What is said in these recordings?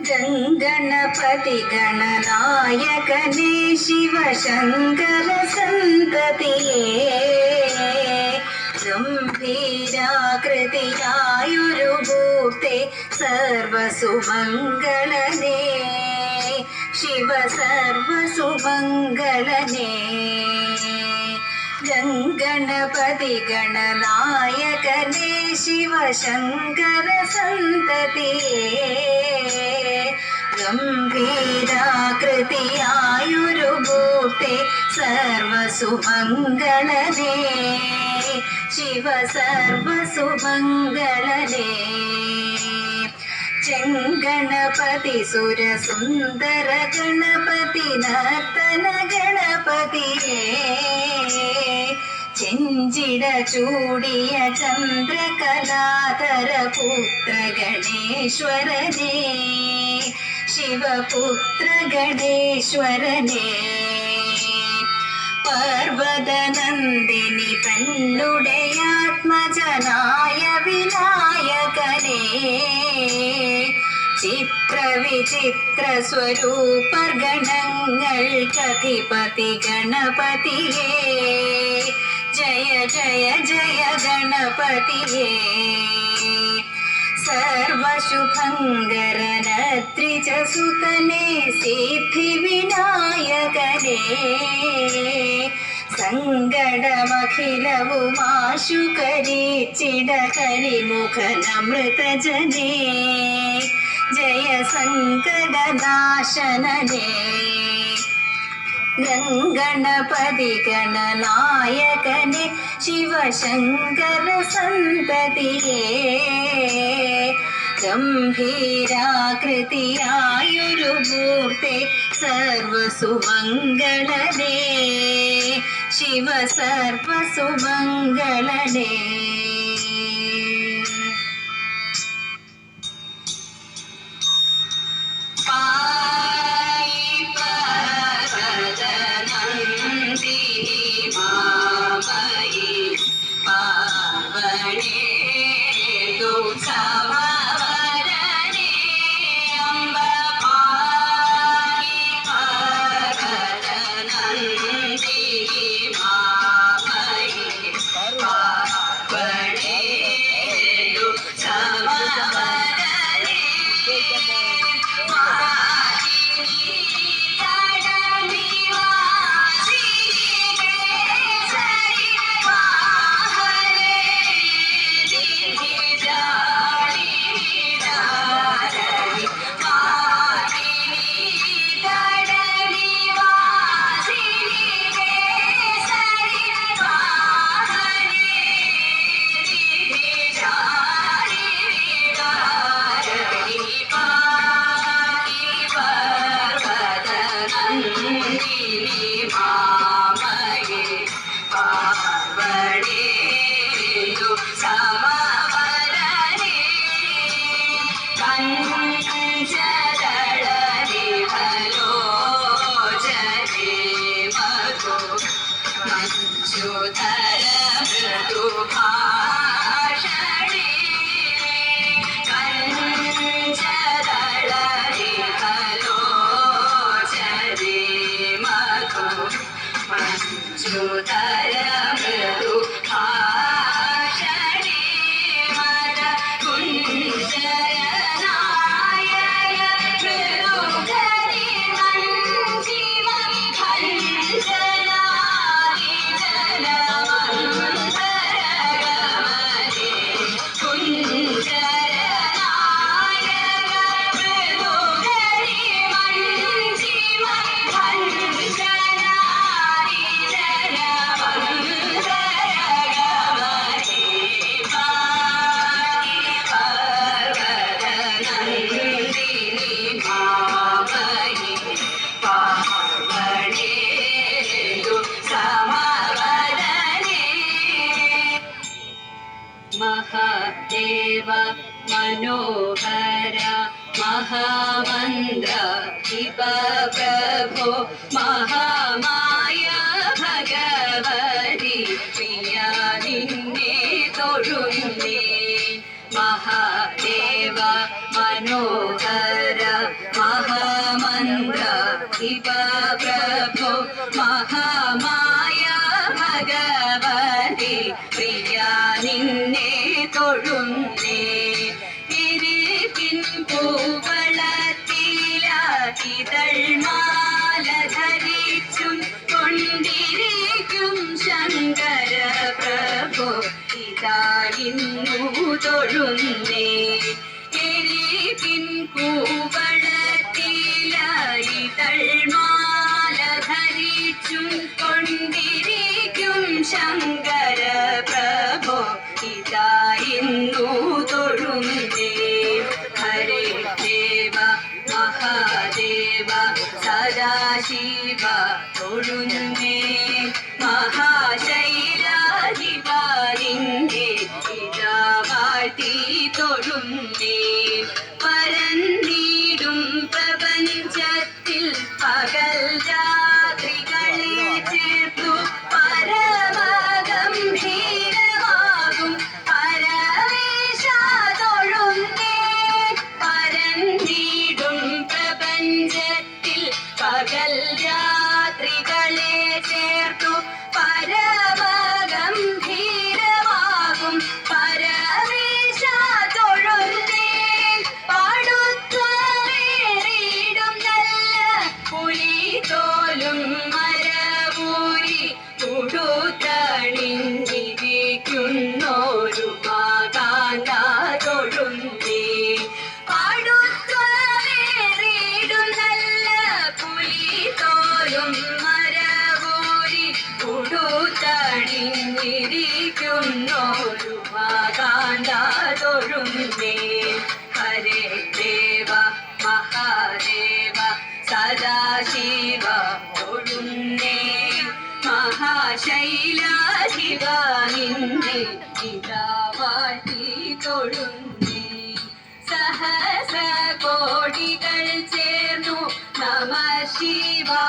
ഗംഗണപതി ഗണനായകനേ ശിവശങ്കര സന്തതിയേ ഗംഭീരാകൃതിയായൊരു ഭൂത്തെ സർവസുമംഗളനേ. ശിവ സർവസുമംഗളനേ ഗംഗണപതി ഗണനായകനേ ശിവശങ്കര സന്തതിയേ ഗംഭീരാകൃതിയായൊരു ഭൂത്തെ സർവസുമംഗളനേ. ശിവ സർവസുമംഗളനേ. ചെങ്കണപതി സുരസുന്ദര ഗണപതി നർത്തന ഗണപതിയേ ചെഞ്ചിട ചൂടിയ ചന്ദ്രകലാധര പുത്ര ഗണേശ്വരനേ ശിവപുത്ര ഗണേശ്വരനേ പർവതനന്ദിനി തന്നുടെ ആത്മജനായ വിനായകനേ. ചിത്രവിചിത്ര സ്വരൂപഗണങ്ങൾക്കധിപതി ഗണപതിയേ. ജയ ജയ ജയ ഗണപതിയേ സർവശുഭങ്കരന ത്രിജസുതനെ സിദ്ധി വിനായകനേ സങ്കടമഖിലവുമാശു കരിച്ചിട കരിമുഖനമൃതജനേ ജയ സങ്കടനാശനനേ ഗംഗണപതി ഗണനായകനെ ശിവശങ്കര സന്തതിയേ. ഗംഭീരാകൃതിയായൊരു മൂർത്തെ സർവസുമംഗളനേ. ശിവ സർവസുമംഗളനേ Shiva. മഹാമന്ദ ശിവ പ്രഭോ മഹാമായ ഭഗവതി പ്രിയ നിന്നെ തൊഴുന്നേ മഹാദേവ മനോഹര മഹാമന്ദ ശിവ കൊന്നേ എരിവിൻ കൂവളത്തിലായി തൾമാല ധരിച്ചും കൊണ്ടിരിക്കും ശങ്കര പ്രഭോ ഇതായിരുന്നു തൊഴുന്നേ. ഹരേ ദേവ മഹാദേവ സദാശിവ തൊഴുന്നേ ഇതാവാട്ടി തൊഴുന്നേ സഹസ കോടികൾ ചേർന്നു നമ ശിവാ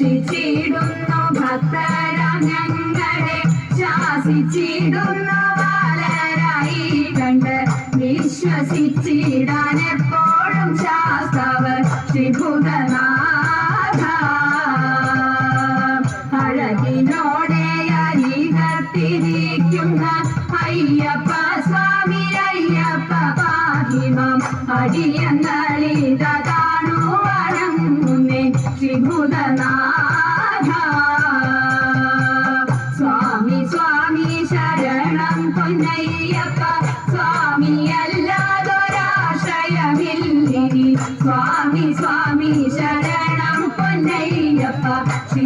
രക്ഷിച്ചിടുന്നു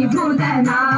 你住在哪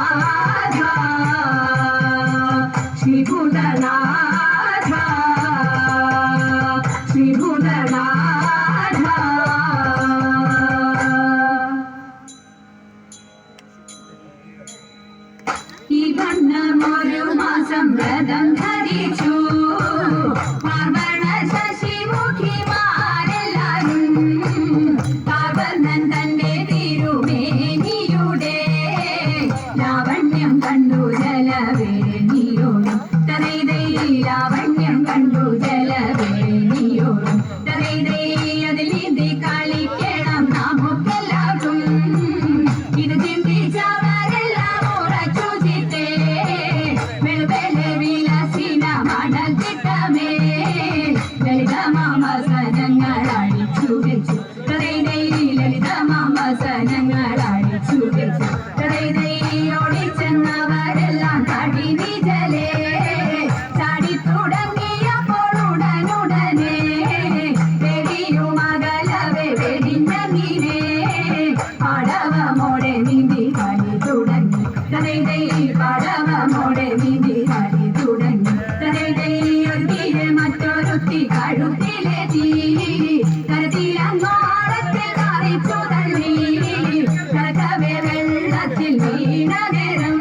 நிலநேரம்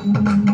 mm-hmm.